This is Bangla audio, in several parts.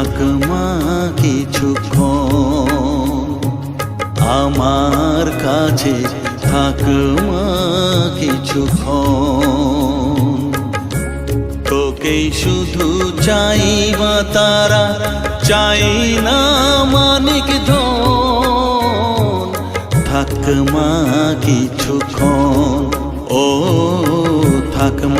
থাক মা কিছুক্ষণ আমার কাছে থাক মা কিছুক্ষণ তোকেই শুধু চাই মা তারা, চাই না মানিক ধন। থাক মা কিছুক্ষণ ও থাক মা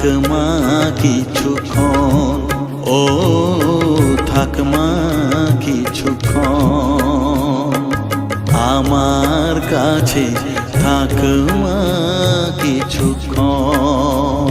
থাক মা কিছুক্ষণ ও থাকমা কিছুক্ষণ আমার কাছে থাকমা কিছুক্ষণ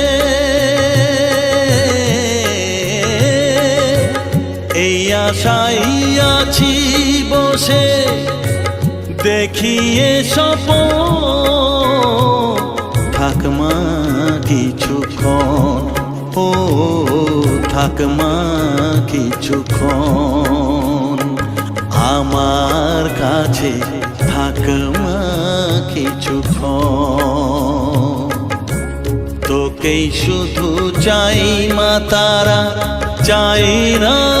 আশাই আছি বসে, দেখিয়ে সপ থাক মা, কিছুক্ষণ, ও থাক মা, কিছুক্ষণ। আমার কাছে থাক মা, কিছুক্ষণ। তোকেই শুধু চাই মা তারা, চাই না